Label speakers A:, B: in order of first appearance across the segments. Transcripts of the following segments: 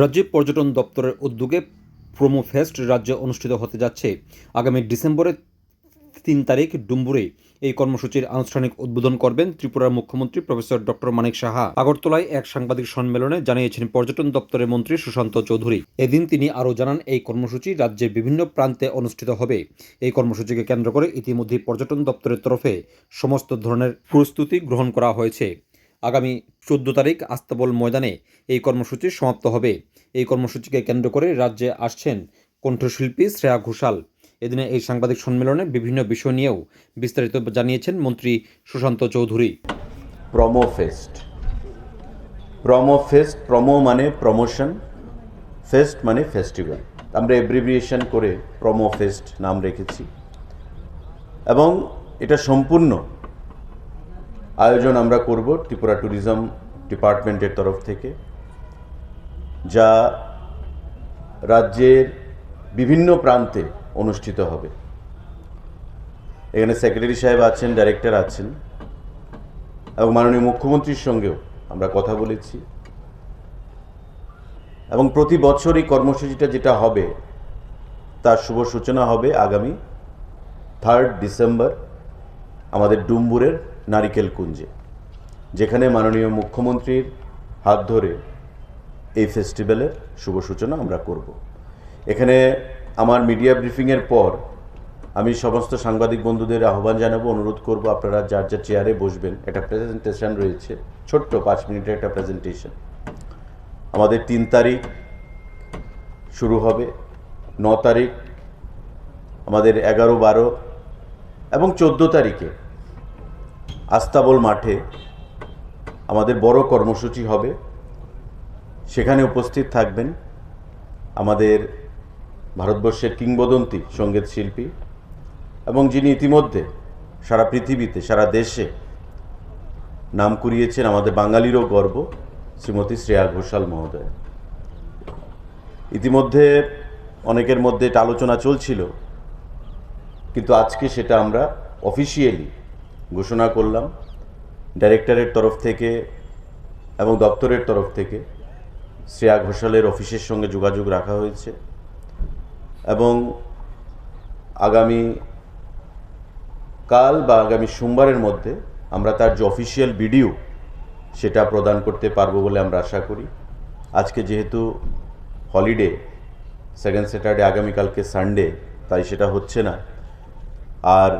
A: রাজ্যে পর্যটন দপ্তরের উদ্যোগে প্রোমো ফেস্ট রাজ্যে অনুষ্ঠিত হতে যাচ্ছে। আগামী ডিসেম্বরের তিন তারিখ ডুম্বুরে এই কর্মসূচির আনুষ্ঠানিক উদ্বোধন করবেন ত্রিপুরার মুখ্যমন্ত্রী প্রফেসর ডক্টর মানিক সাহা। আগরতলায় এক সাংবাদিক সম্মেলনে জানিয়েছেন পর্যটন দপ্তরের মন্ত্রী সুশান্ত চৌধুরী। এদিন তিনি আরও জানান, এই কর্মসূচি রাজ্যের বিভিন্ন প্রান্তে অনুষ্ঠিত হবে। এই কর্মসূচিকে কেন্দ্র করে ইতিমধ্যে পর্যটন দপ্তরের তরফে সমস্ত ধরনের প্রস্তুতি গ্রহণ করা হয়েছে। আগামী চোদ্দ তারিখ আস্তাবল ময়দানে এই কর্মসূচি সমাপ্ত হবে। এই কর্মসূচিকে কেন্দ্র করে রাজ্যে আসছেন কণ্ঠশিল্পী শ্রেয়া ঘোষাল। এদিনে এই সাংবাদিক সম্মেলনে বিভিন্ন বিষয় নিয়েও বিস্তারিত জানিয়েছেন মন্ত্রী Sushanta Chowdhury.
B: Promo fest promo fest promo মানে প্রমোশন, ফেস্ট মানে ফেস্টিভ্যাল। আমরা এব্রিভিয়েশন করে প্রমো ফেস্ট নাম রেখেছি। এবং এটা সম্পূর্ণ আয়োজন আমরা করব ত্রিপুরা ট্যুরিজম ডিপার্টমেন্টের তরফ থেকে, যা রাজ্যের বিভিন্ন প্রান্তে অনুষ্ঠিত হবে। এখানে সেক্রেটারি সাহেব আছেন ডাইরেক্টর আছেন, এবং মাননীয় মুখ্যমন্ত্রীর সঙ্গেও আমরা কথা বলেছি। এবং প্রতি বছর এই কর্মসূচিটা যেটা হবে, তার শুভ সূচনা হবে আগামী থার্ড ডিসেম্বর আমাদের ডুম্বুরের নারিকেল কুঞ্জে, যেখানে মাননীয় মুখ্যমন্ত্রীর হাত ধরে এই ফেস্টিভ্যালের শুভ সূচনা আমরা করব। এখানে আমার মিডিয়া ব্রিফিংয়ের পর আমি সমস্ত সাংবাদিক বন্ধুদের আহ্বান জানাব, অনুরোধ করব, আপনারা যার যার চেয়ারে বসবেন। একটা প্রেজেন্টেশন রয়েছে, ছোট্ট পাঁচ মিনিটের একটা প্রেজেন্টেশন আমাদের তিন তারিখ শুরু হবে, ন তারিখ, আমাদের এগারো বারো এবং চোদ্দ তারিখে আস্তাবল মাঠে আমাদের বড় কর্মসূচি হবে। সেখানে উপস্থিত থাকবেন আমাদের ভারতবর্ষের কিংবদন্তি সংগীত শিল্পী এবং যিনি ইতিমধ্যে সারা পৃথিবীতে, সারা দেশে নাম কুড়িয়েছেন আমাদের বাঙালিরও গর্ব, শ্রীমতী শ্রেয়া ঘোষাল মহোদয়। ইতিমধ্যে অনেকের মধ্যে এটা আলোচনা চলছিল, কিন্তু আজকে সেটা আমরা অফিসিয়ালি ঘোষণা করলাম ডাইরেক্টরের তরফ থেকে এবং দপ্তরের তরফ থেকে শ্রেয়া ঘোষালের অফিসের সঙ্গে যোগাযোগ রাখা হয়েছে এবং আগামী কাল বা আগামী সোমবারের মধ্যে আমরা তার যে অফিসিয়াল ভিডিও সেটা প্রদান করতে পারব বলে আমরা আশা করি। আজকে যেহেতু হলিডে, সেকেন্ড স্যাটারডে, আগামীকালকে সানডে, তাই সেটা হচ্ছে না। আর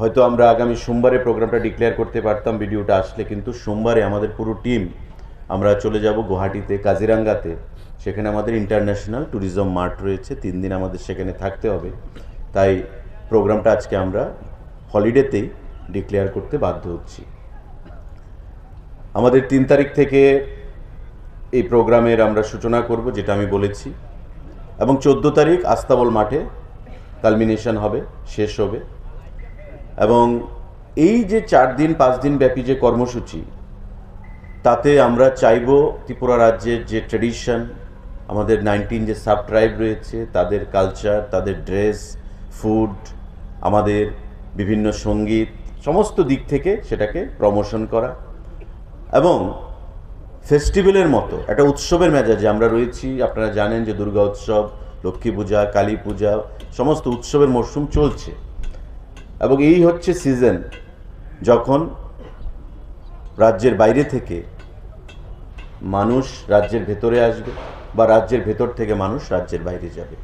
B: হয়তো আমরা আগামী সোমবারে প্রোগ্রামটা ডিক্লেয়ার করতে পারতাম, ভিডিওটা আসলে, কিন্তু সোমবারে আমাদের পুরো টিম, আমরা চলে যাব গুয়াহাটিতে, কাজিরাঙ্গাতে। সেখানে আমাদের ইন্টারন্যাশনাল ট্যুরিজম মার্ট রয়েছে, তিন দিন আমাদের সেখানে থাকতে হবে। তাই প্রোগ্রামটা আজকে আমরা হলিডেতেই ডিক্লেয়ার করতে বাধ্য হচ্ছি। আমাদের তিন তারিখ থেকে এই প্রোগ্রামের আমরা সূচনা করব, যেটা আমি বলেছি। এবং চোদ্দ তারিখ আস্তাবল মাঠে কালমিনেশন হবে, শেষ হবে। এবং এই যে চার দিন, পাঁচ দিন ব্যাপী যে কর্মসূচি, তাতে আমরা চাইব ত্রিপুরা রাজ্যের যে ট্রেডিশন আমাদের নাইনটিন যে সাব ট্রাইব রয়েছে, তাদের কালচার, তাদের ড্রেস, ফুড, আমাদের বিভিন্ন সংগীত, সমস্ত দিক থেকে সেটাকে প্রমোশন করা এবং ফেস্টিভ্যালের মতো একটা উৎসবের মেজাজে আমরা রয়েছি। আপনারা জানেন যে দুর্গা উৎসব, লক্ষ্মী পূজা, কালী পূজা, সমস্ত উৎসবের মরশুম চলছে। এবং এই হচ্ছে সিজন যখন রাজ্যের বাইরে থেকে মানুষ রাজ্যের ভেতরে আসবে বা রাজ্যের ভেতর থেকে মানুষ রাজ্যের বাইরে যাবে।